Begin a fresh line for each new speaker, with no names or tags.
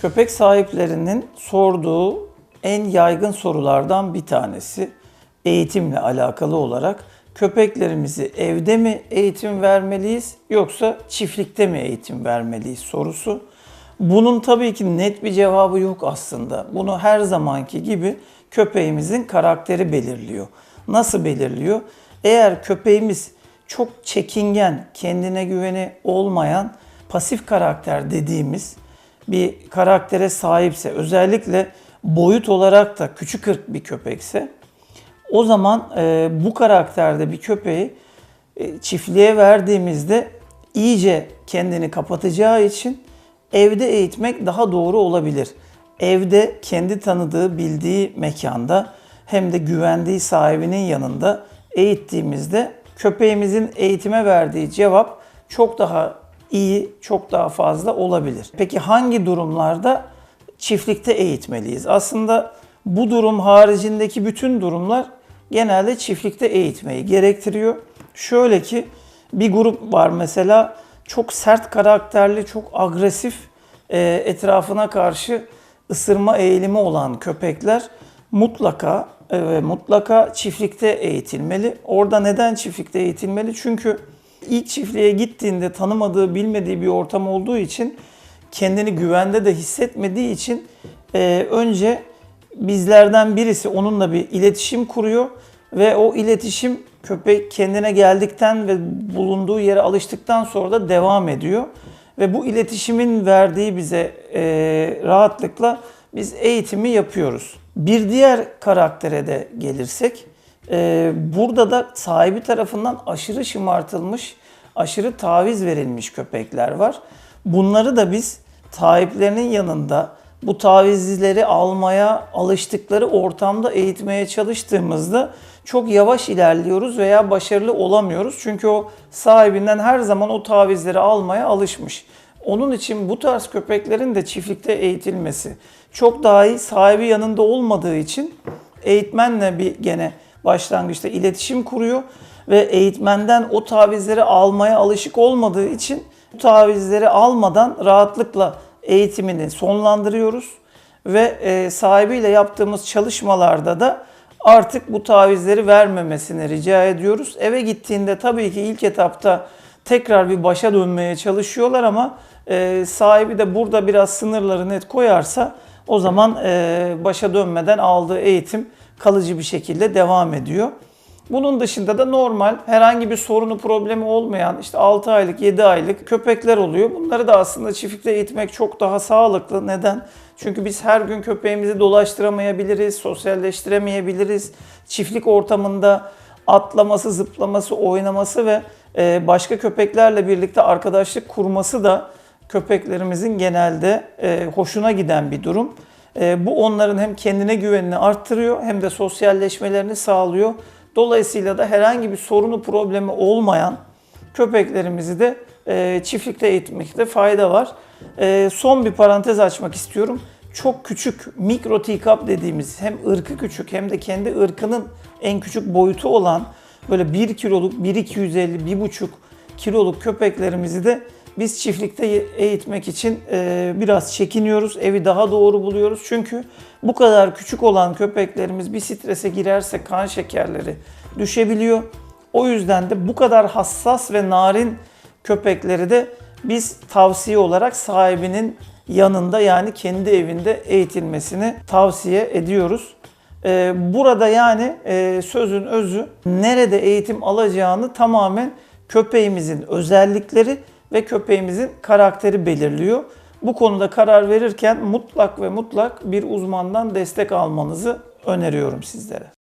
Köpek sahiplerinin sorduğu en yaygın sorulardan bir tanesi eğitimle alakalı olarak köpeklerimizi evde mi eğitim vermeliyiz yoksa çiftlikte mi eğitim vermeliyiz sorusu. Bunun tabii ki net bir cevabı yok aslında. Bunu her zamanki gibi köpeğimizin karakteri belirliyor. Nasıl belirliyor? Eğer köpeğimiz çok çekingen, kendine güveni olmayan pasif karakter dediğimiz bir karaktere sahipse, özellikle boyut olarak da küçük ırk bir köpekse, o zaman e, bu karakterde bir köpeği e, çiftliğe verdiğimizde iyice kendini kapatacağı için evde eğitmek daha doğru olabilir. Evde kendi tanıdığı, bildiği mekanda hem de güvendiği sahibinin yanında eğittiğimizde köpeğimizin eğitime verdiği cevap çok daha iyi, çok daha fazla olabilir. Peki hangi durumlarda çiftlikte eğitmeliyiz? Aslında bu durum haricindeki bütün durumlar genelde çiftlikte eğitmeyi gerektiriyor. Şöyle ki bir grup var mesela çok sert karakterli, çok agresif, e, etrafına karşı ısırma eğilimi olan köpekler mutlaka ve mutlaka çiftlikte eğitilmeli. Orada neden çiftlikte eğitilmeli? Çünkü ilk çiftliğe gittiğinde tanımadığı, bilmediği bir ortam olduğu için kendini güvende de hissetmediği için e, önce bizlerden birisi onunla bir iletişim kuruyor ve o iletişim köpek kendine geldikten ve bulunduğu yere alıştıktan sonra da devam ediyor. Ve bu iletişimin verdiği bize e, rahatlıkla biz eğitimi yapıyoruz. Bir diğer karaktere de gelirsek, e, burada da sahibi tarafından aşırı şımartılmış, aşırı taviz verilmiş köpekler var. Bunları da biz sahiplerinin yanında bu tavizleri almaya alıştıkları ortamda eğitmeye çalıştığımızda çok yavaş ilerliyoruz veya başarılı olamıyoruz. Çünkü o sahibinden her zaman o tavizleri almaya alışmış. Onun için bu tarz köpeklerin de çiftlikte eğitilmesi çok daha iyi. Sahibi yanında olmadığı için eğitmenle bir gene başlangıçta iletişim kuruyor ve eğitmenden o tavizleri almaya alışık olmadığı için bu tavizleri almadan rahatlıkla eğitimini sonlandırıyoruz ve e, sahibiyle yaptığımız çalışmalarda da artık bu tavizleri vermemesini rica ediyoruz. Eve gittiğinde tabii ki ilk etapta tekrar bir başa dönmeye çalışıyorlar ama e, sahibi de burada biraz sınırları net koyarsa o zaman e, başa dönmeden aldığı eğitim kalıcı bir şekilde devam ediyor. Bunun dışında da normal herhangi bir sorunu problemi olmayan işte 6 aylık 7 aylık köpekler oluyor. Bunları da aslında çiftlikte eğitmek çok daha sağlıklı. Neden? Çünkü biz her gün köpeğimizi dolaştıramayabiliriz, sosyalleştiremeyebiliriz. Çiftlik ortamında atlaması, zıplaması, oynaması ve e, başka köpeklerle birlikte arkadaşlık kurması da köpeklerimizin genelde e, hoşuna giden bir durum. E, bu onların hem kendine güvenini arttırıyor hem de sosyalleşmelerini sağlıyor. Dolayısıyla da herhangi bir sorunu problemi olmayan köpeklerimizi de e, çiftlikte eğitmekte fayda var. E, son bir parantez açmak istiyorum. Çok küçük mikro teacup dediğimiz hem ırkı küçük hem de kendi ırkının en küçük boyutu olan böyle 1 kiloluk, 1-250, 1,5 kiloluk köpeklerimizi de biz çiftlikte eğitmek için e, biraz çekiniyoruz. Evi daha doğru buluyoruz. Çünkü bu kadar küçük olan köpeklerimiz bir strese girerse kan şekerleri düşebiliyor. O yüzden de bu kadar hassas ve narin köpekleri de biz tavsiye olarak sahibinin yanında yani kendi evinde eğitilmesini tavsiye ediyoruz. Ee, burada yani e, sözün özü nerede eğitim alacağını tamamen köpeğimizin özellikleri ve köpeğimizin karakteri belirliyor. Bu konuda karar verirken mutlak ve mutlak bir uzmandan destek almanızı öneriyorum sizlere.